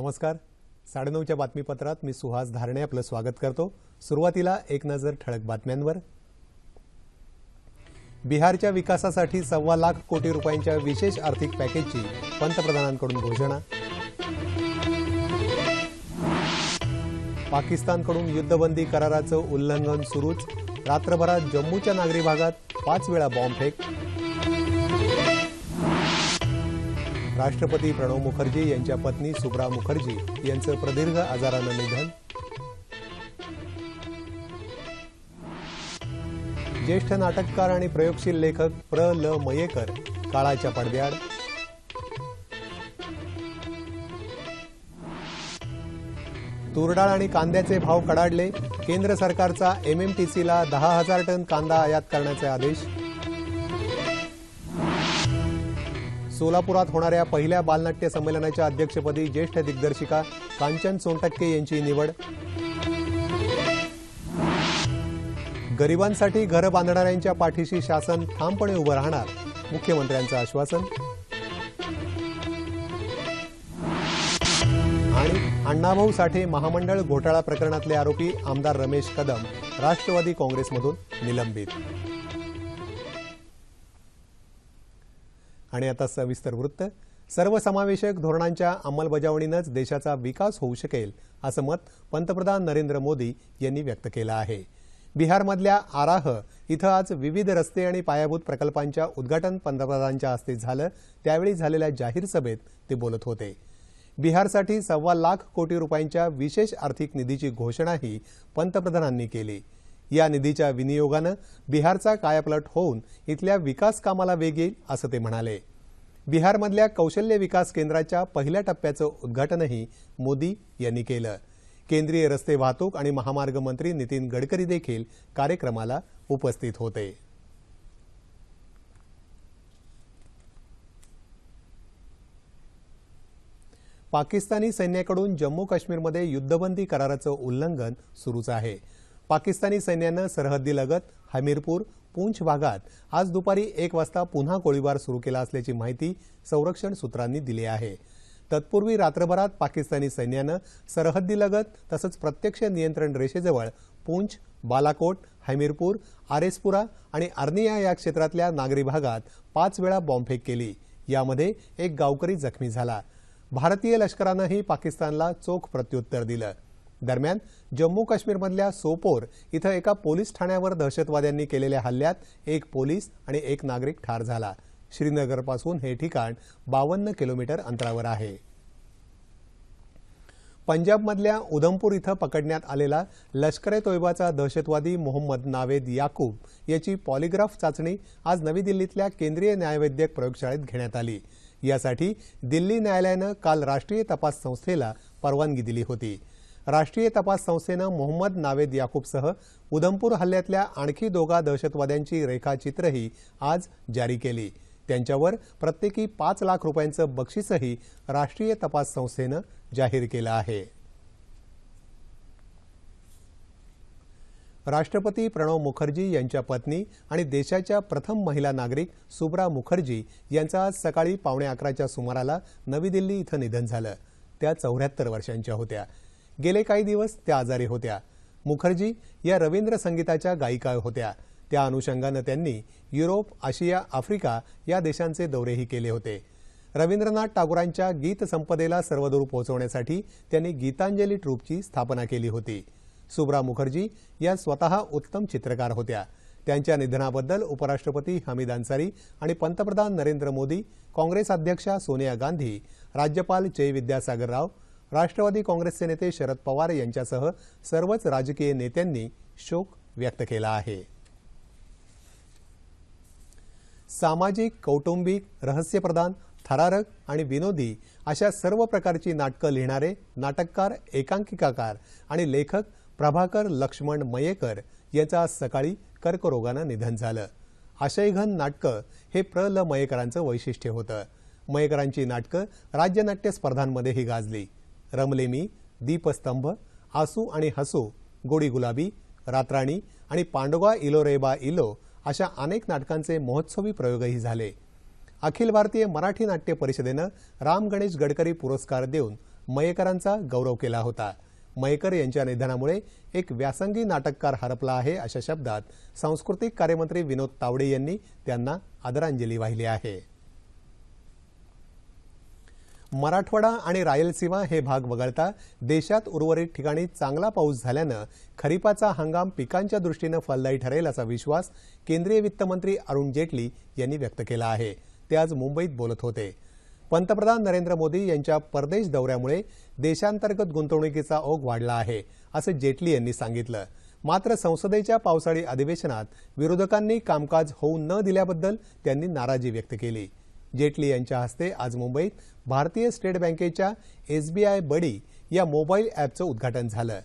नमस्कार. साडेनऊच्या बातमीपत्रात मी सुहास धारणे आपलं स्वागत करतो. सुरुवातीला एक नजर ठळक बातम्यांवर. बिहारच्या विकासासाठी सव्वा लाख कोटी रुपयांच्या विशेष आर्थिक पॅकेजची पंतप्रधानांकडून घोषणा. पाकिस्तानकडून युद्धबंदी कराराचं उल्लंघन सुरूच. रात्रभरात जम्मूच्या नागरी भागात पाच वेळा बॉम्बफेक राष्ट्रपती प्रणव मुखर्जी यांच्या पत्नी सुब्रा मुखर्जी यांचं प्रदीर्घ आजारानं निधन. ज्येष्ठ नाटककार आणि प्रयोगशील लेखक प्र. ल. मयेकर काळाच्या पडद्याड तुरडाळ आणि कांद्याचे भाव कडाडले केंद्र सरकारचा एमएमटीसीला दहा हजार टन कांदा आयात करण्याचे आदेश. सोलापुरात होणाऱ्या पहिल्या बालनाट्य संमेलनाच्या अध्यक्षपदी ज्येष्ठ दिग्दर्शिका कांचन सोनटक्के यांची निवड. गरिबांसाठी घरं बांधणाऱ्यांच्या पाठीशी शासन ठामपणे उभं राहणार मुख्यमंत्र्यांचं आश्वासन. आणि अण्णाभाऊ साठे महामंडळ घोटाळा प्रकरणातले आरोपी आमदार रमेश कदम राष्ट्रवादी काँग्रेसमधून निलंबित. आणि आता सविस्तर वृत्त. सर्वसमावेशक धोरणांच्या अंमलबजावणीनंच देशाचा विकास होऊ शकेल असं मत पंतप्रधान नरेंद्र मोदी यांनी व्यक्त केलं आहे. बिहारमधल्या आराह इथं आज विविध रस्ते आणि पायाभूत प्रकल्पांच्या उद्घाटन पंतप्रधानांच्या हस्ते झालं. त्यावेळी झालेल्या जाहीर सभेत ते बोलत होते. बिहारसाठी सव्वा लाख कोटी रुपयांच्या विशेष आर्थिक निधीची घोषणाही पंतप्रधानांनी केली. या निधीच्या विनियोगानं बिहारचा कायापलट होऊन इथल्या विकास कामाला वेग येईल असं ते म्हणाले. बिहारमधल्या कौशल्य विकास केंद्राच्या पहिल्या टप्प्याचं उद्घाटनही मोदी यांनी केलं. केंद्रीय रस्ते वाहतूक आणि महामार्ग मंत्री नितीन गडकरी देखील कार्यक्रमाला उपस्थित होते. पाकिस्तानी सैन्याकडून जम्मू काश्मीरमध्ये युद्धबंदी कराराचं उल्लंघन सुरूच आहे. पाकिस्तानी सैन्यानं सरहद्दीलगत हमीरपूर पूंछ भागात आज दुपारी एक वाजता पुन्हा गोळीबार सुरू केला असल्याची माहिती संरक्षण सूत्रांनी दिली आहे. तत्पूर्वी रात्रभरात पाकिस्तानी सैन्यानं सरहद्दीलगत तसंच प्रत्यक्ष नियंत्रण रेषेजवळ पूंछ बालाकोट हमीरपूर आरेसपुरा आणि अर्निया या क्षेत्रातल्या नागरी भागात पाच वेळा बॉम्बफेक केली. यामध्ये एक गावकरी जखमी झाला. भारतीय लष्करानंही पाकिस्तानला चोख प्रत्युत्तर दिलं. दरम्यान जम्मू काश्मीरमधल्या सोपोर इथं एका पोलीस ठाण्यावर दहशतवाद्यांनी केलेल्या हल्ल्यात एक पोलीस आणि एक नागरिक ठार झाला. श्रीनगरपासून हे ठिकाण बावन्न किलोमीटर अंतरावर आहे. पंजाबमधल्या उधमपूर इथं पकडण्यात आलेला लष्कर ए तोयबाचा दहशतवादी मोहम्मद नावेद याकूब याची पॉलिग्राफ चाचणी आज नवी दिल्लीतल्या केंद्रीय न्यायवैद्यक प्रयोगशाळेत घेण्यात आली. यासाठी दिल्ली न्यायालयानं काल राष्ट्रीय तपास संस्थेला परवानगी दिली होती. राष्ट्रीय तपास संस्थेनं मोहम्मद नावेद याकूबसह उधमपूर हल्ल्यातल्या आणखी दोघा दहशतवाद्यांची रेखाचित्रही आज जारी केली. त्यांच्यावर प्रत्येकी पाच लाख रुपयांचं बक्षीसही राष्ट्रीय तपास संस्थेनं जाहीर केलं आहे. राष्ट्रपती प्रणव मुखर्जी यांच्या पत्नी आणि देशाच्या प्रथम महिला नागरिक सुब्रा मुखर्जी यांचं आज सकाळी पावणे अकराच्या सुमाराला नवी दिल्ली इथं निधन झालं. त्या चौऱ्याहत्तर वर्षांच्या होत्या. गेले काही दिवस त्या आजारी होत्या. मुखर्जी या रवींद्र संगीताच्या गायिका होत्या. त्या अनुषंगानं त्यांनी युरोप आशिया आफ्रिका या देशांचे दौरेही केले होते. रवींद्रनाथ टागोरांच्या गीत संपदेला सर्वदूर पोहोचवण्यासाठी त्यांनी गीतांजली ट्रूपची स्थापना केली होती. सुब्रा मुखर्जी या स्वतः उत्तम चित्रकार होत्या. त्यांच्या निधनाबद्दल उपराष्ट्रपती हमीद अन्सारी आणि पंतप्रधान नरेंद्र मोदी काँग्रेस अध्यक्षा सोनिया गांधी राज्यपाल जय विद्यासागर राव राष्ट्रवादी काँग्रेसचे नेते शरद पवार यांच्यासह सर्वच राजकीय नेत्यांनी शोक व्यक्त केला आहे. सामाजिक कौटुंबिक रहस्यप्रधान थरारक आणि विनोदी अशा सर्व प्रकारची नाटकं लिहिणारे नाटककार एकांकिकाकार आणि लेखक प्रभाकर लक्ष्मण मयेकर यांचं आज सकाळी कर्करोगानं निधन झालं. आशयघन नाटकं हे प्र ल मयेकरांचं वैशिष्ट्य होतं. मयेकरांची नाटकं राज्यनाट्य स्पर्धांमध्येही गाजली. रमले मी दीपस्तंभ आसू आणि हसू गोडी गुलाबी रात्राणी आणि पांडोगा इलो रेबा इलो अशा अनेक नाटकांचे महोत्सवी प्रयोगही झाले. अखिल भारतीय मराठी नाट्य परिषदेनं राम गणेश गडकरी पुरस्कार देऊन मयेकरांचा गौरव केला होता. मयेकर यांच्या निधनामुळे एक व्यासंगी नाटककार हरपला आहे अशा शब्दात सांस्कृतिक कार्यमंत्री विनोद तावडे यांनी त्यांना आदरांजली वाहिली आहे. मराठवाडा आणि रायलसीमा हे भाग वगळता देशात उर्वरित ठिकाणी चांगला पाऊस झाल्यानं खरीपाचा हंगाम पिकांच्या दृष्टीनं फलदायी ठरेल असा विश्वास केंद्रीय वित्तमंत्री अरुण जेटली यांनी व्यक्त केला आहे. ते आज मुंबईत बोलत होते. पंतप्रधान नरेंद्र मोदी यांच्या परदेश दौऱ्यामुळे देशांतर्गत गुंतवणुकीचा ओघ वाढला आहे असं जेटली यांनी सांगितलं. मात्र संसदेच्या पावसाळी अधिवेशनात विरोधकांनी कामकाज होऊ न दिल्याबद्दल त्यांनी नाराजी व्यक्त केली. जेटली यांच्या हस्ते आज मुंबईत भारतीय स्टेट बँकेच्या एसबीआय बडी या मोबाईल ॲपचं उद्घाटन झालं.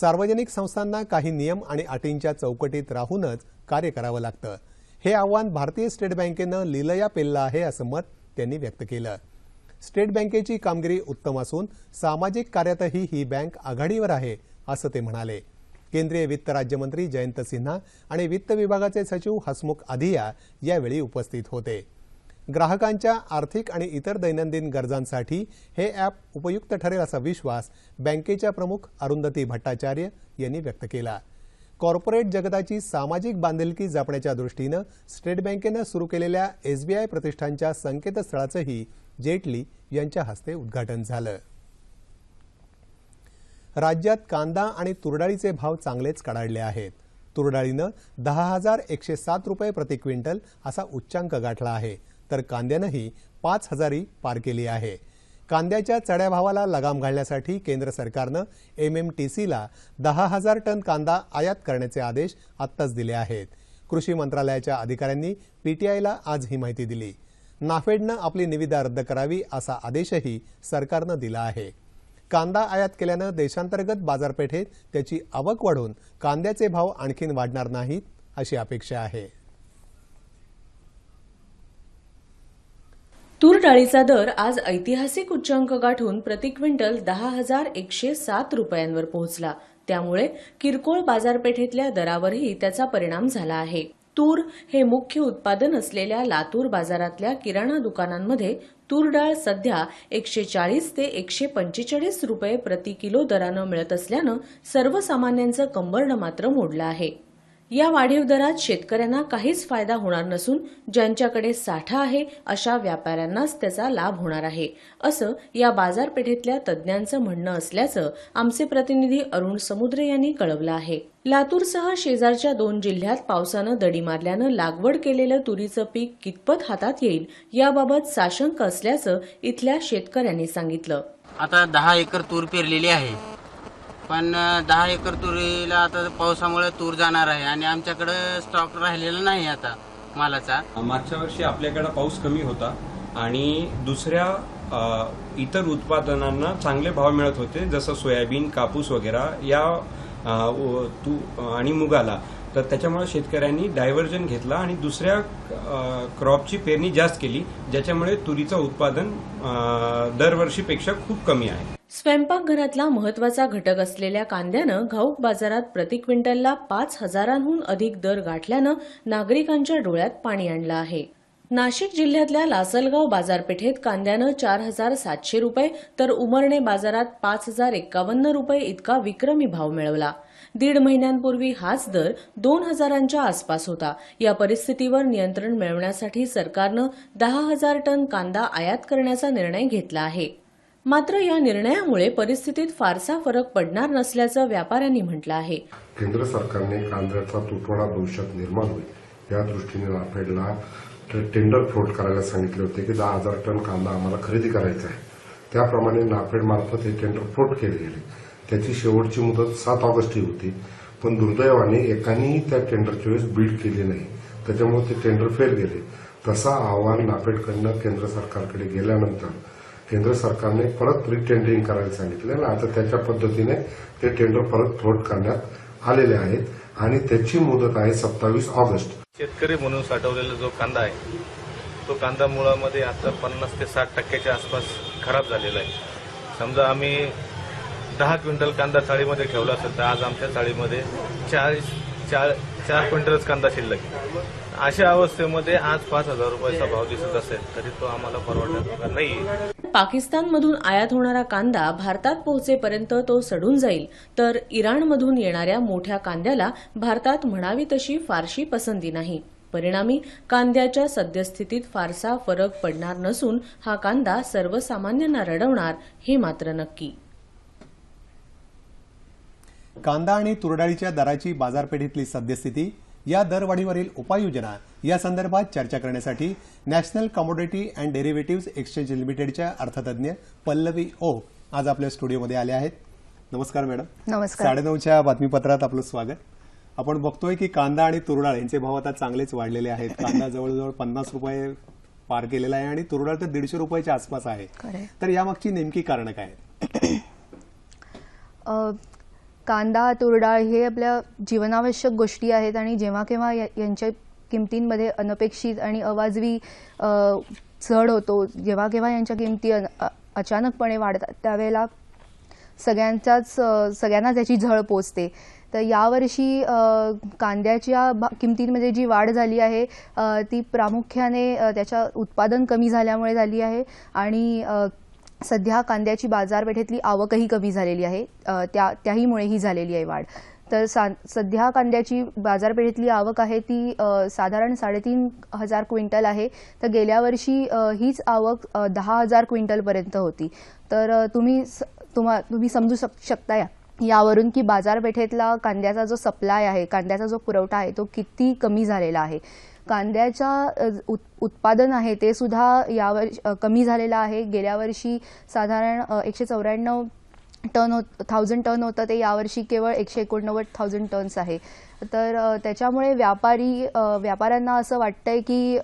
सार्वजनिक संस्थांना काही नियम आणि अटींच्या चौकटीत राहूनच कार्य करावं लागतं. हे आव्हान भारतीय स्टेट बँकेनं लिलया पेललं आहे असं मत त्यांनी व्यक्त केलं. स्टेट बँकेची कामगिरी उत्तम असून सामाजिक कार्यातही ही बँक आघाडीवर आहे असं ते म्हणाले. केंद्रीय वित्त राज्यमंत्री जयंत सिन्हा आणि वित्त विभागाचे सचिव हसमुख अधिया यावेळी उपस्थित होते. ग्राहकांच्या आर्थिक आणि इतर दैनंदिन गरजांसाठी हे ॲप उपयुक्त ठरेल असा विश्वास बँकेच्या प्रमुख अरुंधती भट्टाचार्य यांनी व्यक्त केला. कॉर्पोरेट जगताची सामाजिक बांधिलकी जपण्याच्या दृष्टीनं स्टेट बँकेनं सुरू केलेल्या एसबीआय प्रतिष्ठानच्या संकेतस्थळाचंही जेटली यांच्या हस्ते उद्घाटन झालं. राज्यात कांदा आणि तुरडाळीचे भाव चांगलेच कडाडले आहेत. तुरडाळीनं दहा हजार एकशे सात रुपये प्रति क्विंटल असा उच्चांक गाठला आहे. तर कांद्यानंही पाच हजारी पार केली आहे. कांद्याच्या चढ्या भावाला लगाम घालण्यासाठी केंद्र सरकारनं एमएमटीसीला दहा हजार टन कांदा आयात करण्याचे आदेश आत्ताच दिले आहेत. कृषी मंत्रालयाच्या अधिकाऱ्यांनी पीटीआयला आज ही माहिती दिली. नाफेडनं आपली निविदा रद्द करावी असा आदेशही सरकारनं दिला आहे. कांदा आयात केल्यानं देशांतर्गत बाजारपेठेत त्याची आवक वाढून कांद्याचे भाव आणखीन वाढणार नाहीत अशी अपेक्षा आहे. तूर डाळीचा दर आज ऐतिहासिक उच्चांक गाठून प्रति क्विंटल दहा हजार एकशे सात रुपयांवर पोहोचला. त्यामुळे किरकोळ बाजारपेठेतल्या दरावरही त्याचा परिणाम झाला आहे. तूर हे मुख्य उत्पादन असलेल्या लातूर बाजारातल्या किराणा दुकानांमध्ये तूर डाळ सध्या एकशे चाळीस ते एकशे पंचेचाळीस रुपये प्रति किलो दरानं मिळत असल्यानं सर्वसामान्यांचं कंबरडं मात्र मोडलं आहे. या वाढीव दरात शेतकऱ्यांना काहीच फायदा होणार नसून ज्यांच्याकडे साठा आहे अशा व्यापाऱ्यांनाच त्याचा लाभ होणार आहे असं या बाजारपेठेतल्या तज्ज्ञांचं म्हणणं असल्याचं आमचे प्रतिनिधी अरुण समुद्रे यांनी कळवलं आहे. लातूरसह शेजारच्या दोन जिल्ह्यात पावसानं दडी मारल्यानं लागवड केलेलं तुरीचं पीक कितपत हातात येईल याबाबत साशंक असल्याचं इथल्या शेतकऱ्यांनी सांगितलं. आता दहा एकर तूर पेरलेली आहे. पण दहा एकर तुरीला आता पावसामुळे तूर जाणार आहे आणि आमच्याकडं स्टॉक राहिलेला नाही आता मालाचा. मागच्या वर्षी आपल्याकडे पाऊस कमी होता आणि दुसऱ्या अ, इतर उत्पादनांना चांगले भाव मिळत होते जसं सोयाबीन कापूस वगैरे या अ, व- तू आणि मुगाला. तर त्याच्यामुळे शेतकऱ्यांनी डायव्हर्जन घेतला आणि दुसऱ्या अ, क्रॉपची पेरणी जास्त केली ज्याच्यामुळे तुरीचं उत्पादन अ, दरवर्षीपेक्षा खूप कमी आहे. स्वयंपाकघरातला महत्त्वाचा घटक असलेल्या कांद्यानं घाऊक बाजारात प्रति क्विंटलला पाच हजारांहून अधिक दर गाठल्यानं नागरिकांच्या डोळ्यात पाणी आणलं आहे. नाशिक जिल्ह्यातल्या लासलगाव बाजारपेठेत कांद्यानं चार हजार सातशे रुपये तर उमरणे बाजारात पाच हजार एक्कावन्न रुपये इतका विक्रमी भाव मिळवला. दीड महिन्यांपूर्वी हाच दर दोन हजारांच्या आसपास होता. या परिस्थितीवर नियंत्रण मिळवण्यासाठी सरकारनं दहा हजार टन कांदा आयात करण्याचा निर्णय घेतला आहे. मात्र या निर्णयामुळे परिस्थितीत फारसा फरक पडणार नसल्याचं व्यापाऱ्यांनी म्हटलं आहे. केंद्र सरकारने कांद्याचा तुटवडा भविष्यात निर्माण होईल. या दृष्टीने नाफेडला टेंडर फ्लोट करायला सांगितले होते की दहा हजार टन कांदा आम्हाला खरेदी करायचा आहे. त्याप्रमाणे नाफेड मार्फत हे टेंडर फ्लोट केले गेले. त्याची शेवटची मुदत सात ऑगस्ट ही होती. पण दुर्दैवाने एकानेही त्या टेंडरच्या वेळेस बिल्ड केली नाही. त्याच्यामुळे ते टेंडर फेल गेले. तसा अहवाल नाफेडकडनं केंद्र सरकारकडे गेल्यानंतर केंद्र सरकारने परत रिटेंडरिंग करायला सांगितलं आणि आता त्याच्या पद्धतीने ते टेंडर परत फ्लोट करण्यात आलेले आहेत आणि त्याची मुदत आहे सत्तावीस ऑगस्ट. शेतकरी म्हणून साठवलेला जो कांदा आहे तो कांदा मुळामध्ये आता पन्नास ते साठ टक्क्याच्या आसपास खराब झालेला आहे. समजा आम्ही दहा क्विंटल कांदा चाळीमध्ये ठेवला असेल तर आज आमच्या चाळीमध्ये चाळीस चार चार क्विंटलच कांदा शिल्लक अशा अवस्थेमध्ये आज पाच हजार रुपयाचा भाव दिसत असेल तरी तो आम्हाला परवडण्याजोगा नाही. पाकिस्तानमधून आयात होणारा कांदा भारतात पोहोचेपर्यंत तो सडून जाईल. तर इराणमधून येणाऱ्या मोठ्या कांद्याला भारतात म्हणावी तशी फारशी पसंती नाही. परिणामी कांद्याच्या सद्यस्थितीत फारसा फरक पडणार नसून हा कांदा सर्वसामान्यांना रडवणार हे मात्र नक्की. कांदा आणि तुरडाळीच्या दराची बाजारपेठेतली सद्यस्थिती या दरवाढीवरील उपाययोजना या संदर्भात चर्चा करण्यासाठी national commodity and derivative exchange लिमिटेडच्या अर्थतज्ञ पल्लवी ओक आज आपल्या स्टुडिओमध्ये आल्या आहेत. नमस्कार मॅडम. नमस्कार. साडेनऊच्या बातमीपत्रात आपलं स्वागत. आपण बघतोय की कांदा आणि तुरडाळ यांचे भाव आता चांगलेच वाढलेले आहेत. कांदा जवळजवळ पन्नास रुपये पार केलेला आहे आणि तुरडाळ तर दीडशे रुपयाच्या आसपास आहे. तर यामागची नेमकी कारणं काय कांदा तुरडाळ हे आपल्या जीवनावश्यक गोष्टी आहेत आणि जेव्हा केव्हा या- यांच्या किमतींमध्ये अनपेक्षित आणि अवाजवी चढ होतो जेव्हा केव्हा यांच्या किमती अन- अचानकपणे वाढतात त्यावेळेला सगळ्यांचाच सगळ्यांनाच याची झळ पोचते. तर यावर्षी कांद्याच्या भा- किमतींमध्ये जी वाढ झाली आहे ती प्रामुख्याने त्याच्या उत्पादन कमी झाल्यामुळे झाली आहे आणि सध्या कांद्याची बाजारपेठेतली आवकही कमी झालेली आहे. त्या त्याहीमुळे ही झालेली आहे वाढ. तर सा सध्या कांद्याची बाजारपेठेतली आवक आहे ती साधारण साडेतीन हजार क्विंटल आहे. तर गेल्या वर्षी हीच आवक दहा हजार क्विंटलपर्यंत होती. तर तुम्ही स- तुम्हा तुम्ही समजू शक शकता या यावरून की बाजारपेठेतला कांद्याचा जो सप्लाय आहे कांद्याचा जो पुरवठा आहे तो किती कमी झालेला आहे. कांद्याच्या उत- उत्पादन आहे ते सुद्धा यावर्षी कमी झालेलं आहे. गेल्या वर्षी साधारण एकशे चौऱ्याण्णव टन होत थाउजंड टन होतं. ते यावर्षी केवळ एकशे एकोणनव्वद थाउजंड टन्स आहे. तर त्याच्यामुळे व्यापारी व्यापाऱ्यांना असं वाटतंय की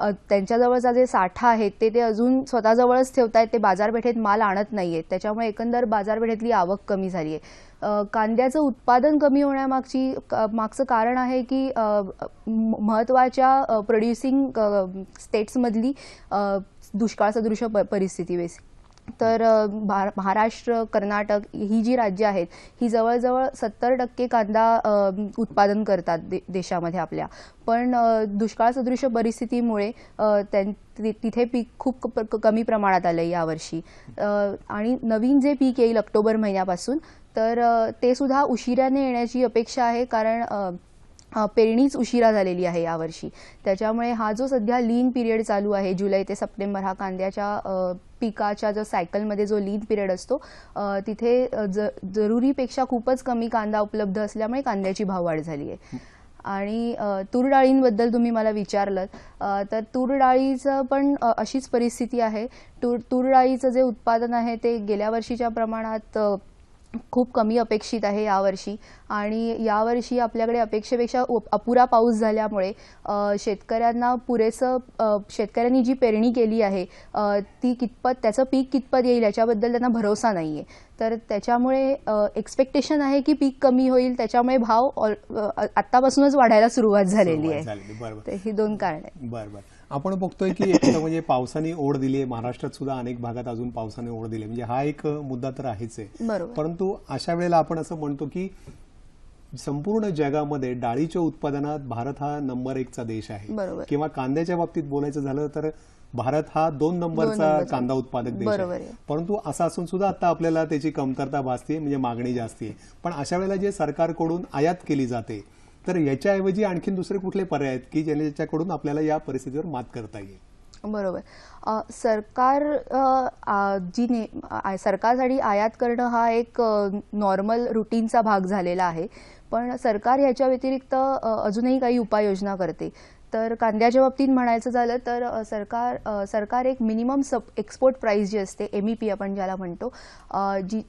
त्यांच्याजवळचा जे साठा आहे ते ते अजून स्वतःजवळच ठेवत आहेत ते बाजारपेठेत माल आणत नाही आहेत त्याच्यामुळे एकंदर बाजारपेठेतली आवक कमी झाली आहे कांद्याचं उत्पादन कमी होण्यामागची मागचं कारण आहे की महत्त्वाच्या प्रोड्युसिंग स्टेट्समधली दुष्काळ दुष्काळसदृश प परिस्थिती बेसिक. तर भा महाराष्ट्र कर्नाटक ही जी राज्य आहेत ही जवळजवळ सत्तर टक्के कांदा उत्पादन करतात दे देशामध्ये आपल्या. पण दुष्काळ दुष्काळसदृश परिस्थितीमुळे त्यां तिथे पीक खूप कमी प्रमाणात आलं यावर्षी. आणि नवीन जे पीक येईल ऑक्टोबर महिन्यापासून तर ते सुद्धा उशिराने येण्याची अपेक्षा आहे कारण पेरणीच उशिरा झालेली आहे यावर्षी. त्याच्यामुळे हा जो सध्या लीन पिरियड चालू आहे जुलै ते सप्टेंबर हा कांद्याच्या पिकाच्या जो सायकलमध्ये जो लीन पिरियड असतो तिथे ज जरुरीपेक्षा खूपच कमी कांदा उपलब्ध असल्यामुळे कांद्याची भाववाढ झाली आहे. आणि तूर डाळींबद्दल तुम्ही मला विचारलं तर तूर डाळीचं पण अशीच परिस्थिती आहे. तूर तूर डाळीचं जे उत्पादन आहे ते गेल्या वर्षीच्या प्रमाणात खूप कमी अपेक्षित आहे यावर्षी. आणि यावर्षी आपल्याकडे अपेक्षेपेक्षा अपुरा पाऊस झाल्यामुळे शेतकऱ्यांना पुरेसं शेतकऱ्यांनी जी पेरणी केली आहे ती कितपत त्याचं पीक कितपत येईल याच्याबद्दल त्यांना भरोसा नाही आहे तर त्याच्यामुळे एक्सपेक्टेशन आहे की पीक कमी होईल त्याच्यामुळे भाव आत्तापासूनच वाढायला सुरुवात झालेली आहे. ही दोन कारण आहेत. बरं बरं आपण बघतोय की एक म्हणजे पावसाने ओढ दिली आहे महाराष्ट्रात सुद्धा अनेक भागात अजून पावसाने ओढ दिली. म्हणजे हा एक मुद्दा तर आहेच आहे परंतु अशा वेळेला आपण असं म्हणतो की संपूर्ण जगामध्ये डाळीच्या उत्पादनात भारत हा नंबर एकचा देश आहे. किंवा कांद्याच्या बाबतीत बोलायचं झालं तर भारत हा दोन नंबरचा. कांदा उत्पादक देश आहे. परंतु असं असून सुद्धा आता आपल्याला त्याची कमतरता भासते म्हणजे मागणी जास्ती आहे पण अशा वेळेला जे सरकारकडून आयात केली जाते तर याच्याऐवजी आणखीन दुसरे कुठले पर्याय आहेत की ज्याच्याकडून आपल्याला या परिस्थितीवर मात करता येईल? बरोबर. सरकार आ, जी ने सरकारसाठी आयात करणं हा एक नॉर्मल रुटीनचा भाग झालेला आहे. पण सरकार ह्याच्या व्यतिरिक्त अजूनही काही उपाययोजना करते. तर कांद्याच्या बाबतीत म्हणायचं झालं तर सरकार सरकार एक मिनिमम सब एक्सपोर्ट प्राईस जी असते एम ई पी आपण ज्याला म्हणतो जी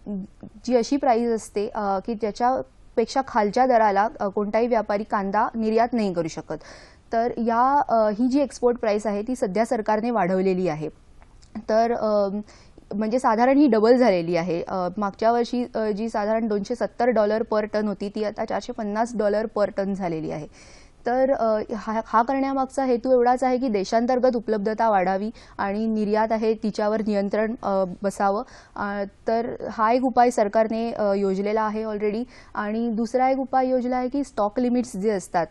जी अशी प्राईस असते की ज्याच्या पेक्षा खालच्या दराला कोणताही व्यापारी कांदा निर्यात नाही करू शकत. तर या ही जी एक्सपोर्ट प्राईस आहे ती सध्या सरकारने वाढवलेली आहे. तर म्हणजे साधारण ही डबल झालेली आहे. मागच्या वर्षी जी साधारण दोनशे सत्तर डॉलर पर टन होती ती आता चारशे पन्नास डॉलर पर टन झालेली आहे. तर हा हा करण्यामागचा हेतू एवढाच आहे की देशांतर्गत उपलब्धता वाढावी आणि निर्यात आहे तिच्यावर नियंत्रण बसावं. तर हा एक उपाय सरकारने योजलेला आहे ऑलरेडी आणि दुसरा एक उपाय योजला आहे की स्टॉक लिमिट्स जे असतात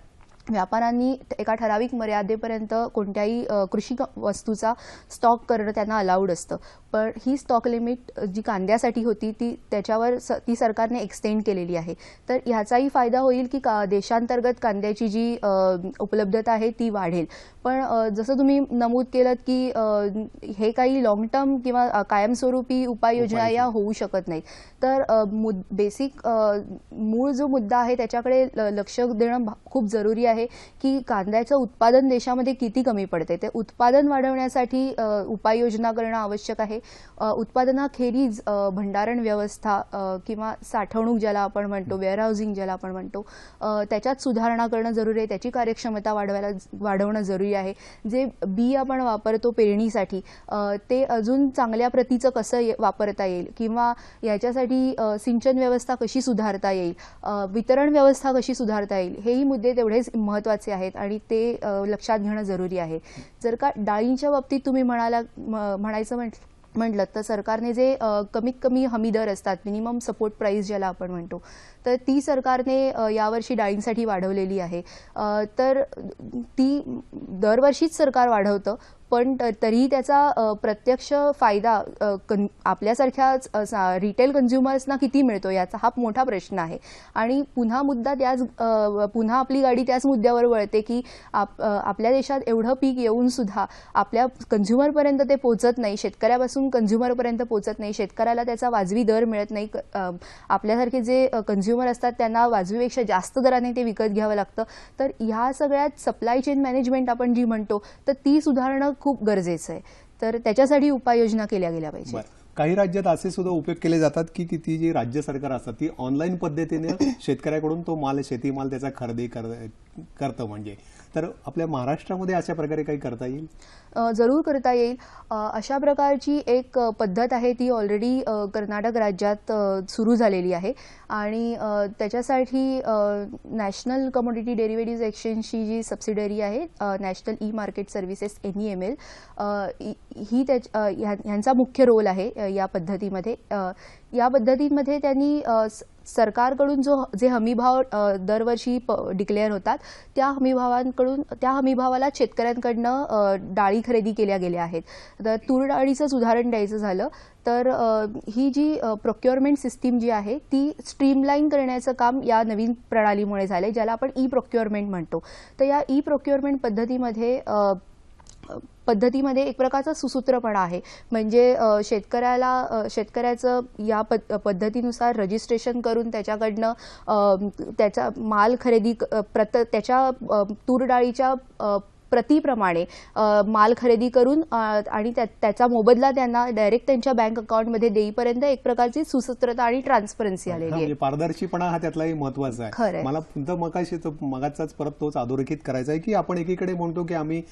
व्यापाऱ्यांनी एका ठराविक मर्यादेपर्यंत कोणत्याही कृषी क- वस्तूचा स्टॉक करणं त्यांना अलाउड असतं. पण ही स्टॉक लिमिट जी कांद्यासाठी होती ती त्याच्यावर स ती सरकारने एक्सटेंड केलेली आहे. तर ह्याचाही फायदा होईल की का देशांतर्गत कांद्याची जी उपलब्धता आहे ती वाढेल. पण जसं तुम्ही नमूद केलं की हे काही लॉंग टर्म किंवा कायमस्वरूपी उपाययोजना या होऊ शकत नाहीत. तर बेसिक मूळ जो मुद्दा आहे त्याच्याकडे ल- लक्ष देणं खूप जरुरी आहे. आहे की कांद्याचं उत्पादन देशामध्ये किती कमी पडते? ते उत्पादन वाढवण्यासाठी उपाययोजना करणं आवश्यक आहे. उत्पादनाखेरीज भंडारण व्यवस्था किंवा साठवणूक ज्याला आपण म्हणतो वेअरहाऊसिंग ज्याला आपण म्हणतो त्याच्यात सुधारणा करणं जरुरी आहे. त्याची कार्यक्षमता वाढवायला वाढवणं जरुरी आहे. जे बी आपण वापरतो पेरणीसाठी ते अजून चांगल्या प्रतीचं कसं ये- वापरता येईल? किंवा याच्यासाठी सिंचन व्यवस्था कशी सुधारता येईल? वितरण व्यवस्था कशी सुधारता येईल? हेही मुद्दे तेवढेच महत्त्वाचे आहेत आणि ते लक्षात घेणं जरुरी आहे. जर का डाळींच्या बाबतीत तुम्ही म्हणाला म- म्हणायचं म्हण म्हटलं तर सरकारने जे कमीत कमी हमी दर असतात मिनिमम सपोर्ट प्राईस ज्याला आपण म्हणतो तर ती सरकारने यावर्षी डाळींसाठी वाढवलेली आहे. तर ती दरवर्षीच सरकार वाढवतं पण तरी तरीही त्याचा प्रत्यक्ष फायदा कन आपल्यासारख्याच रिटेल कन्झ्युमर्सना किती मिळतो याचा हा मोठा प्रश्न आहे. आणि पुन्हा मुद्दा त्याच पुन्हा आपली गाडी त्याच मुद्द्यावर वळते की आप आपल्या देशात एवढं पीक येऊन सुद्धा आपल्या कन्झ्युमरपर्यंत ते पोचत नाही शेतकऱ्यापासून कन्झ्युमरपर्यंत पोचत नाही शेतकऱ्याला त्याचा वाजवी दर मिळत नाही क- आपल्यासारखे जे कन्झ्युमर असतात त्यांना वाजवीपेक्षा जास्त दराने ते विकत घ्यावं लागतं. तर ह्या सगळ्यात सप्लाय चेन मॅनेजमेंट आपण जी म्हणतो तर ती सुधारणं खूप गरजेचं आहे. तर त्याच्यासाठी उपाययोजना केल्या गेल्या पाहिजेत. बरं. काही राज्यात असे सुद्धा उपयोग केले जातात की की ती जी राज्य सरकार असतात ती ऑनलाईन पद्धतीने शेतकऱ्याकडून तो माल शेतीमाल त्याचा खरेदी कर करतं म्हणजे. तर आपल्या महाराष्ट्रामध्ये अशा प्रकारे काही करता येईल? जरूर करता येईल. अशा प्रकारची एक पद्धत आहे ती ऑलरेडी कर्नाटक राज्यात सुरू झालेली आहे. आणि त्याच्यासाठी नॅशनल कमोडिटी डेरिव्हेटिव्ह एक्सचेंजची जी सबसिडरी आहे national E market services N E M L ही त्याच ह्यांचा मुख्य रोल आहे या पद्धतीमध्ये. या पद्धतीमध्ये त्यांनी स- सरकारकडून जो जे हमीभाव दरवर्षी दरवर्षी डिक्लेअर होतात त्या हमीभावांकडून त्या हमीभावाला शेतकऱ्यांकडनं डाळी खरेदी केल्या गेल्या आहेत. तर तूर डाळीचंच उदाहरण द्यायचं झालं तर ही जी प्रोक्युअरमेंट सिस्टीम जी आहे ती स्ट्रीमलाईन करण्याचं काम या नवीन प्रणालीमुळे झालं आहे ज्याला आपण ई प्रोक्युअरमेंट म्हणतो. तर या ई प्रोक्युअरमेंट पद्धतीमध्ये पद्धतीमध्ये एक प्रकारचा सुसूत्रपणा आहे. म्हणजे शेतकऱ्याला शेतकऱ्याचं या पद पद्धतीनुसार रजिस्ट्रेशन करून त्याच्याकडनं त्याचा माल खरेदी क- प्रत त्याच्या तूर डाळीच्या प्रतिप्रमाणे माल खरेदी करून आणि त्या- त्याचा मोबदला त्यांना डायरेक्ट त्यांच्या बँक अकाउंटमध्ये देईपर्यंत एक प्रकारची सुसूत्रता आणि ट्रान्सपरन्सी आलेली म्हणजे आहे. पारदर्शीपणा हा त्यातलाही महत्त्वाचा आहे. मला तुमचा मगाशी मगाचाच परत तोच अधोरेखित करायचा आहे की आपण एकीकडे म्हणतो की आम्ही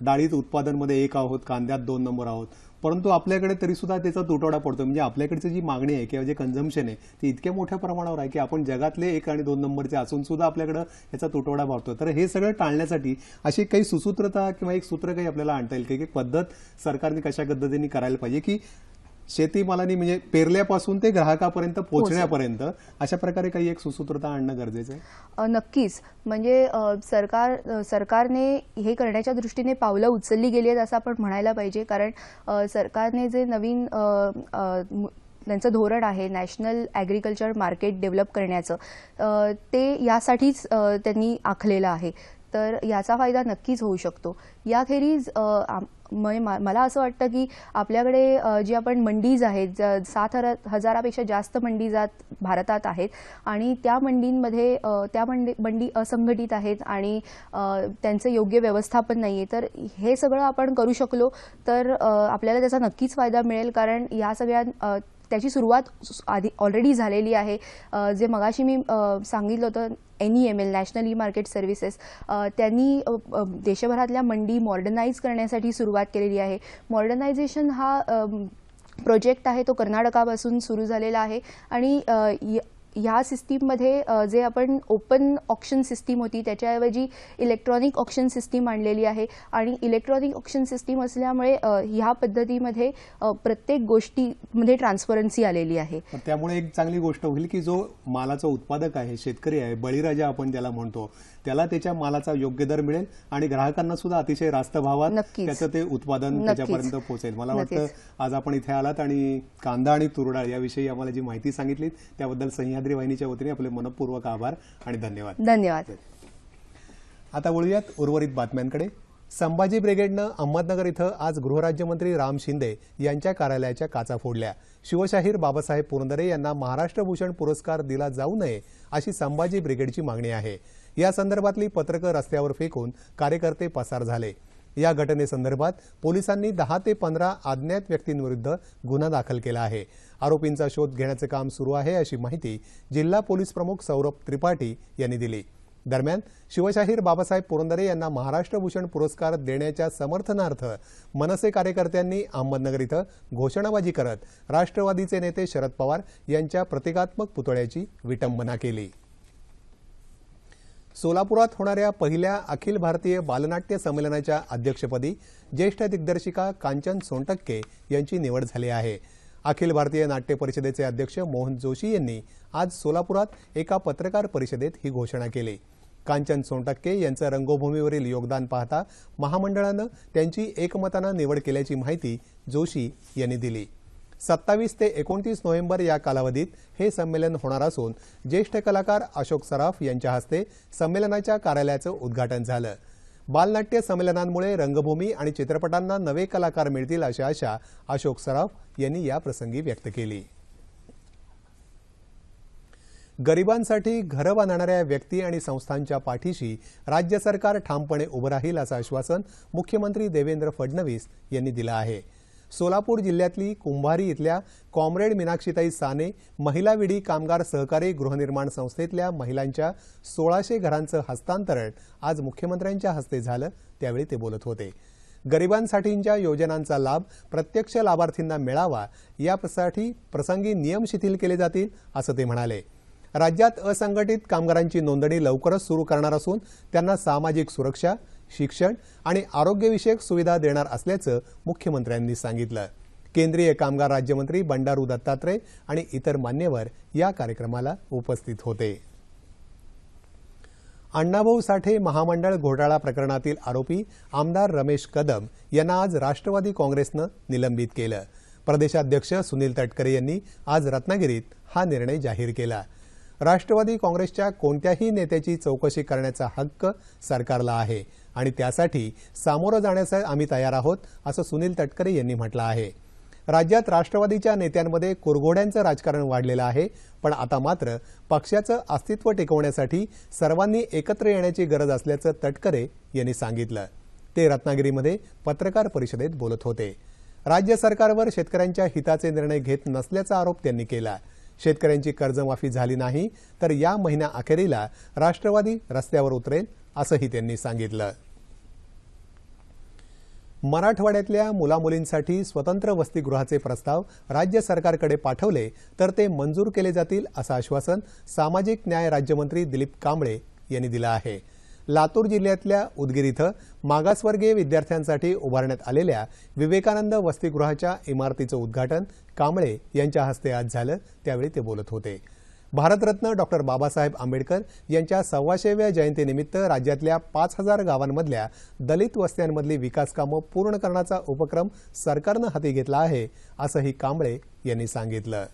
डाळीत उत्पादनमध्ये एक आहोत कांद्यात दोन नंबर आहोत. परंतु आपल्याकडे तरी सुद्धा त्याचा तुटवडा पडतो म्हणजे आपल्याकडची जी मागणी आहे किंवा जे कन्झम्पशन आहे ते इतक्या मोठ्या प्रमाणावर आहे की आपण जगातले एक आणि दोन नंबरचे असून सुद्धा आपल्याकडे याचा तुटवडा भागतो तर हे सगळं टाळण्यासाठी अशी काही सुसूत्रता किंवा एक सूत्र काही आपल्याला आणता येईल? की एक पद्धत सरकारने कशा पद्धतीने करायला पाहिजे? की शेतीमालानी म्हणजे पेरल्यापासून ते ग्राहकापर्यंत पोहोचण्यापर्यंत अशा प्रकारे काही एक सुसूत्रता आणणं गरजेचं आहे? नक्कीच. म्हणजे सरकार सरकारने हे करण्याच्या दृष्टीने पावलं उचलली गेली आहेत असं आपण म्हणायला पाहिजे. कारण सरकारने जे नवीन त्यांचं धोरण आहे नॅशनल ॲग्रिकल्चर मार्केट डेव्हलप करण्याचं ते यासाठीच त्यांनी आखलेलं आहे. तर याचा फायदा नक्कीच होऊ शकतो. याखेरीज आम- मा- मला असं वाटतं की आपल्याकडे जी आपण मंडीज आहेत ज- सात हजारापेक्षा जास्त मंडीज जात भारतात आहेत आणि त्या मंडींमध्ये त्या मंडी मंडी असंघटित आहेत आणि त्यांचं योग्य व्यवस्थापन नाही आहे तर हे सगळं आपण करू शकलो तर आपल्याला त्याचा नक्कीच फायदा मिळेल कारण या सगळ्या त्याची सुरुवात आधी ऑलरेडी झालेली आहे. जे मगाशी मी सांगितलं होतं N E M L national E market services त्यांनी देशभरातल्या मंडी मॉडर्नाईज करण्यासाठी सुरुवात केलेली आहे. मॉडर्नायझेशन हा प्रोजेक्ट आहे तो कर्नाटकापासून सुरू झालेला आहे. आणि य- ह्या सिस्टीममध्ये जे आपण ओपन ऑप्शन सिस्टीम होती त्याच्याऐवजी इलेक्ट्रॉनिक ऑप्शन सिस्टीम आणलेली आहे. आणि इलेक्ट्रॉनिक ऑप्शन सिस्टीम असल्यामुळे ह्या पद्धतीमध्ये प्रत्येक गोष्टीमध्ये ट्रान्सपरन्सी आलेली आहे. त्यामुळे एक चांगली गोष्ट होईल की जो मालाचा उत्पादक आहे शेतकरी आहे बळीराजा आपण त्याला म्हणतो त्याला त्याच्या मालाचा योग्य दर मिळेल आणि ग्राहकांना सुद्धा अतिशय रास्त भावात. त्याचं ते उत्पादन. त्याच्यापर्यंत पोहोचेल. मला वाटतं आज आपण इथे आलात आणि कांदा आणि तुरडाळ याविषयी आम्हाला जी माहिती सांगितली त्याबद्दल सह्याद्री वाहिनीच्या वतीने आपले मनपूर्वक आभार आणि धन्यवाद. धन्यवाद. आता वळूयात उर्वरित बातम्यांकडे. संभाजी ब्रिगेडनं अहमदनगर इथं आज गृहराज्यमंत्री राम शिंदे यांच्या कार्यालयाच्या काचा फोडल्या. शिवशाहीर बाबासाहेब पुरंदरे यांना महाराष्ट्र भूषण पुरस्कार दिला जाऊ नये अशी संभाजी ब्रिगेडची मागणी आहे. या संदर्भातली पत्रकं रस्त्यावर फेकून कार्यकर्ते पसार झाले. या घटनेसंदर्भात पोलिसांनी दहा ते पंधरा अज्ञात व्यक्तींविरुद्ध गुन्हा दाखल केला आहे. आरोपींचा शोध घेण्याचं काम सुरू आहे अशी माहिती जिल्हा पोलीस प्रमुख सौरभ त्रिपाठी यांनी दिली. दरम्यान शिवशाहीर बाबासाहेब पुरंदरे यांना महाराष्ट्र भूषण पुरस्कार देण्याच्या समर्थनार्थ मनसे कार्यकर्त्यांनी अहमदनगर इथं घोषणाबाजी करत राष्ट्रवादीचे नेते शरद पवार यांच्या प्रतिकात्मक पुतळ्याची विटंबना केली. सोलापुरात होणाऱ्या पहिल्या अखिल भारतीय बालनाट्य संमेलनाच्या अध्यक्षपदी ज्येष्ठ दिग्दर्शिका कांचन सोनटक्के यांची निवड झाली आहे. अखिल भारतीय नाट्य परिषदेचे अध्यक्ष मोहन जोशी यांनी आज सोलापुरात एका पत्रकार परिषदेत ही घोषणा केली. कांचन सोनटक्के यांचं रंगभूमीवरील योगदान पाहता महामंडळानं त्यांची एकमतानं निवड केल्याची माहिती जोशी यांनी दिली. सत्तावीस ते एकोणतीस नोव्हेंबर या कालावधीत हे संमेलन होणार असून ज्येष्ठ कलाकार अशोक सराफ यांच्या हस्ते संमेलनाच्या कार्यालयाचं उद्घाटन झालं. बालनाट्य संमेलनांमुळे रंगभूमी आणि चित्रपटांना नवे कलाकार मिळतील अशी आशा अशोक सराफ यांनी या प्रसंगी व्यक्त केली. गरिबांसाठी घरं बांधणाऱ्या व्यक्ती आणि संस्थांच्या पाठीशी राज्य सरकार ठामपणे उभं राहील असं आश्वासन मुख्यमंत्री देवेंद्र फडणवीस यांनी दिलं आहे. सोलापूर जिल्ह्यातली कुंभारी इथल्या कॉम्रेड मीनाक्षीताई साने महिला विडी कामगार सहकारी गृहनिर्माण संस्थेतल्या महिलांच्या सोळाशे घरांचं हस्तांतरण आज मुख्यमंत्र्यांच्या हस्ते झालं त्यावेळी ते बोलत होते. गरिबांसाठींच्या योजनांचा लाभ प्रत्यक्ष लाभार्थींना मिळावा यासाठी प्रसंगी नियम शिथिल केले जातील असं ते म्हणाले. राज्यात असंघटित कामगारांची नोंदणी लवकरच सुरू करणार असून त्यांना सामाजिक सुरक्षा शिक्षण आणि आरोग्यविषयक सुविधा देणार असल्याचं मुख्यमंत्र्यांनी सांगितलं. केंद्रीय कामगार राज्यमंत्री बंडारू दत्तात्रय आणि इतर मान्यवर या कार्यक्रमाला उपस्थित होते. अण्णाभाऊ साठे महामंडळ घोटाळा प्रकरणातील आरोपी आमदार रमेश कदम यांना आज राष्ट्रवादी काँग्रेसनं निलंबित केलं. प्रदेशाध्यक्ष सुनील तटकरे यांनी आज रत्नागिरीत हा निर्णय जाहीर केला. राष्ट्रवादी काँग्रेसच्या कोणत्याही नेत्याची चौकशी करण्याचा हक्क सरकारला आहे. आणि त्यासाठी सामोरं जाण्यास आम्ही तयार आहोत असं सुनील तटकरे यांनी म्हटलं आहे. राज्यात राष्ट्रवादीच्या नेत्यांमध्ये कुरघोड्यांचं राजकारण वाढलेलं आहे पण आता मात्र पक्षाचं अस्तित्व टिकवण्यासाठी सर्वांनी एकत्र येण्याची गरज असल्याचं तटकरे यांनी सांगितलं. ते रत्नागिरीमध्ये पत्रकार परिषदेत बोलत होते. राज्य सरकारवर शेतकऱ्यांच्या हिताचे निर्णय घेत नसल्याचा आरोप त्यांनी केला. शेतकऱ्यांची कर्जमाफी झाली नाही तर या महिन्याअखेरीला राष्ट्रवादी रस्त्यावर उतरेल असंही त्यांनी सांगितलं. मराठवाड्यातल्या मुलामुलींसाठी स्वतंत्र वसतिगृहाचे प्रस्ताव राज्य सरकारकडे पाठवले तर ते मंजूर केले जातील असं आश्वासन सामाजिक न्याय राज्यमंत्री दिलीप कांबळे यांनी दिलं आहे. लातूर जिल्ह्यातल्या उदगीर इथं मागासवर्गीय विद्यार्थ्यांसाठी उभारण्यात आलेल्या विवेकानंद वसतिगृहाच्या इमारतीचं उद्घाटन कांबळे यांच्या हस्ते आज झालं. त्यावेळी ते बोलत होते. भारतरत्न डॉक्टर बाबासाहेब आंबेडकर यांच्या सव्वाशेव्या जयंतीनिमित्त राज्यातल्या पाच हजार गावांमधल्या दलित वस्त्यांमधली विकास कामं पूर्ण करण्याचा उपक्रम सरकारनं हाती घेतला आहे असंही कांबळे यांनी सांगितलं.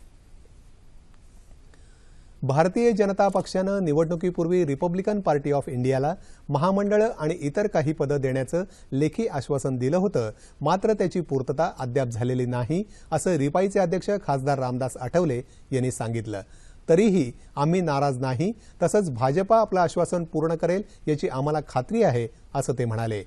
भारतीय जनता पक्षानं निवडणुकीपूर्वी रिपब्लिकन पार्टी ऑफ इंडियाला महामंडळं आणि इतर काही पदं देण्याचं लेखी आश्वासन दिलं होतं मात्र त्याची पूर्तता अद्याप झालेली नाही असं रिपाईचे अध्यक्ष खासदार रामदास आठवले यांनी सांगितलं. तरीही आम्ही नाराज नाही. तसंच भाजपा आपलं आश्वासन पूर्ण करेल याची आम्हाला खात्री आहे असं ते म्हणाले.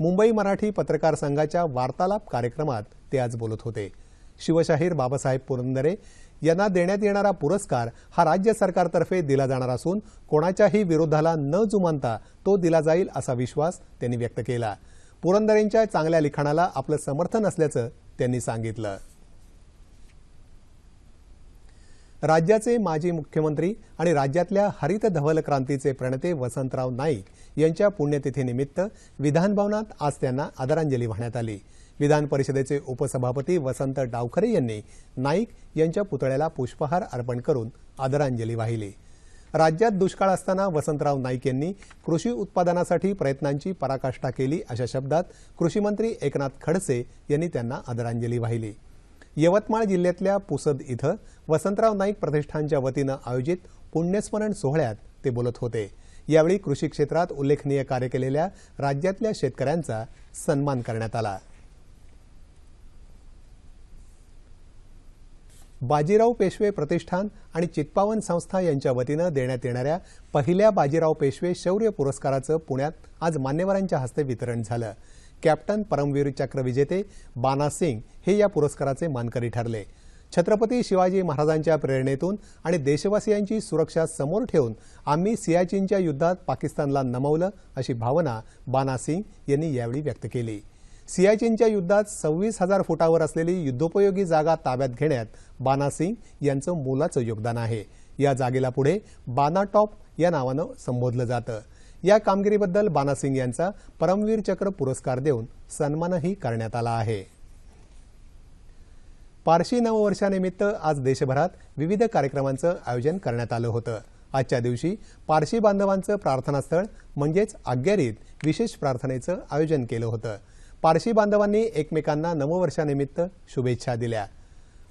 मुंबई मराठी पत्रकार संघाच्या वार्तालाप कार्यक्रमात ते आज बोलत होते. शिवशाहीर बाबासाहेब पुरंदरे यांना देण्यात येणारा पुरस्कार हा राज्य सरकारतर्फे दिला जाणार असून कोणाच्याही विरोधाला न जुमानता तो दिला जाईल असा विश्वास त्यांनी व्यक्त केला. पुरंदरेंच्या चांगल्या लिखाणाला आपलं समर्थन असल्याचं त्यांनी सांगितलं. राज्याचे माजी मुख्यमंत्री आणि राज्यातल्या हरित धवल क्रांतीचे प्रणेते वसंतराव नाईक यांच्या पुण्यतिथीनिमित्त विधानभवनात आज त्यांना आदरांजली वाहण्यात आली. विधान परिषदेचे उपसभापती वसंत डावखरे यांनी नाईक यांच्या पुतळ्याला पुष्पहार अर्पण करून आदरांजली वाहिली. राज्यात दुष्काळ असताना वसंतराव नाईक यांनी कृषी उत्पादनासाठी प्रयत्नांची पराकाष्ठा केली अशा शब्दात कृषीमंत्री एकनाथ खडसे यांनी त्यांना आदरांजली वाहिली. यवतमाळ जिल्ह्यातल्या पुसद इथं वसंतराव नाईक प्रतिष्ठानच्या वतीनं आयोजित पुण्यस्मरण सोहळ्यात ते बोलत होते. यावेळी कृषी क्षेत्रात उल्लेखनीय कार्य केलेल्या राज्यातल्या शेतकऱ्यांचा सन्मान करण्यात आला. बाजीराव पेशवे प्रतिष्ठान आणि चित्पावन संस्था यांच्या वतीनं देण्यात येणाऱ्या पहिल्या बाजीराव पेशवे शौर्य पुरस्काराचं पुण्यात आज मान्यवरांच्या हस्ते वितरण झालं. कॅप्टन परमवीर चक्र विजेते बाना सिंग हे या पुरस्काराचे मानकरी ठरले. छत्रपती शिवाजी महाराजांच्या प्रेरणेतून आणि देशवासियांची सुरक्षा समोर ठेवून आम्ही सियाचीनच्या युद्धात पाकिस्तानला नमवलं अशी भावना बाना सिंग यांनी यावेळी व्यक्त केली. सियाचीनच्या युद्धात सव्वीस हजार फुटावर असलेली युद्धोपयोगी जागा ताब्यात घेण्यात बाना सिंग यांचं मोलाचं योगदान आहे. या जागेला पुढे बाना टॉप या नावानं संबोधलं जातं. या कामगिरीबद्दल बानासिंग यांचा परमवीर चक्र पुरस्कार देऊन सन्मानही करण्यात आला आहे. पारशी नववर्षानिमित्त आज देशभरात विविध कार्यक्रमांचं आयोजन करण्यात आलं होतं. आजच्या दिवशी पारशी बांधवांचं प्रार्थनास्थळ म्हणजेच आग्यारीत विशेष प्रार्थनेचं आयोजन केलं होतं. पारशी बांधवांनी एकमेकांना नववर्षानिमित्त शुभेच्छा दिल्या.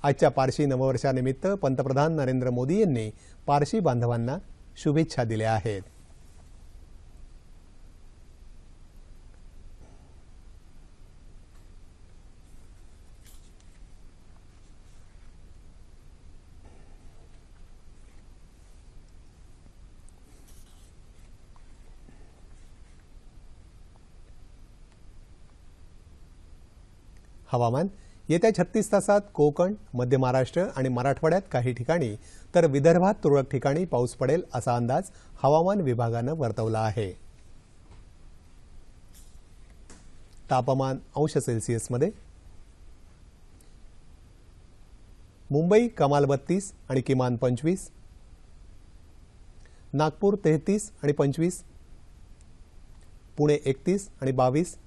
आजच्या पारशी नववर्षानिमित्त पंतप्रधान नरेंद्र मोदी यांनी पारशी बांधवांना शुभेच्छा दिल्या आहेत. हवामान. येत्या छत्तीस तासात कोकण मध्य महाराष्ट्र आणि मराठवाड्यात काही ठिकाणी तर विदर्भात तुरळक ठिकाणी पाऊस पडेल असा अंदाज हवामान विभागानं वर्तवला आहे. तापमान अंश सेल्सिअसमध्ये मुंबई कमाल बत्तीस आणि किमान पंचवीस. नागपूर तेहतीस आणि पंचवीस. पुणे एकतीस आणि बावीस.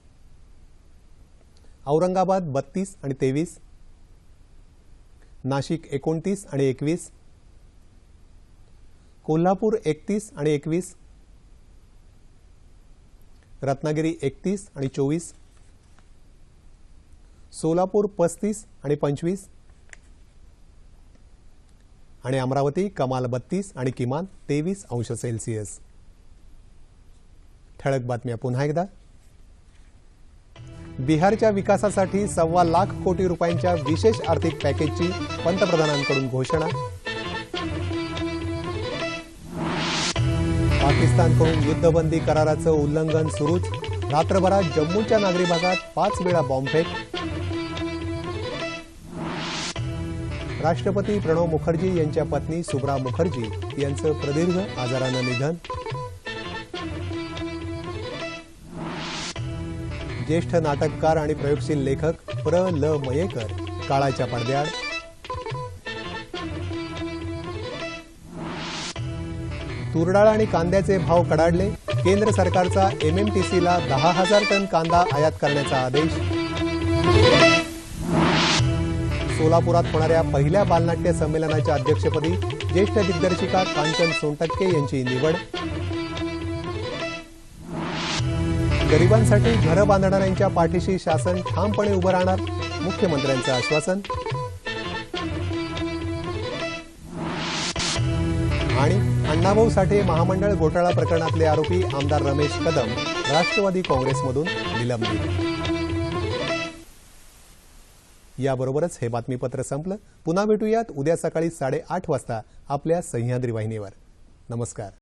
औरंगाबाद बत्तीस आणि तेवीस नाशिक एकोणतीस आणि एकवीस कोल्हापूर एकतीस आणि एकवीस रत्नागिरी एकतीस आणि चोवीस सोलापूर पस्तीस आणि पंचवीस आणि अमरावती कमाल बत्तीस आणि किमान तेवीस अंश सेल्सिअस. ठळक बातम्या पुन्हा एकदा. बिहारच्या विकासासाठी सव्वा लाख कोटी रुपयांच्या विशेष आर्थिक पॅकेजची पंतप्रधानांकडून घोषणा. पाकिस्तानकडून युद्धबंदी कराराचं उल्लंघन सुरूच. रात्रभरात जम्मूच्या नागरी भागात पाच वेळा बॉम्बफेक राष्ट्रपती प्रणव मुखर्जी यांच्या पत्नी सुब्रा मुखर्जी यांचं प्रदीर्घ आजारानं निधन. ज्येष्ठ नाटककार आणि प्रयोगशील लेखक प्र. ल. मयेकर काळाच्या पडद्याआड. तुरडाळ आणि कांद्याचे भाव कडाडले केंद्र सरकारचा एमएमटीसीला दहा हजार टन कांदा आयात करण्याचा आदेश. सोलापुरात होणाऱ्या पहिल्या बालनाट्य संमेलनाच्या अध्यक्षपदी ज्येष्ठ दिग्दर्शिका कांचन सोनटक्के यांची निवड. गरिबांसाठी घरं बांधणाऱ्यांच्या पाठीशी शासन ठामपणे उभं राहणार मुख्यमंत्र्यांचं आश्वासन. आणि अण्णाभाऊ साठे महामंडळ घोटाळा प्रकरणातले आरोपी आमदार रमेश कदम राष्ट्रवादी काँग्रेसमधून निलंबित. याबरोबरच हे बातमीपत्र संपलं. पुन्हा भेटूयात उद्या सकाळी साडेआठ वाजता आपल्या सह्याद्री वाहिनीवर. नमस्कार.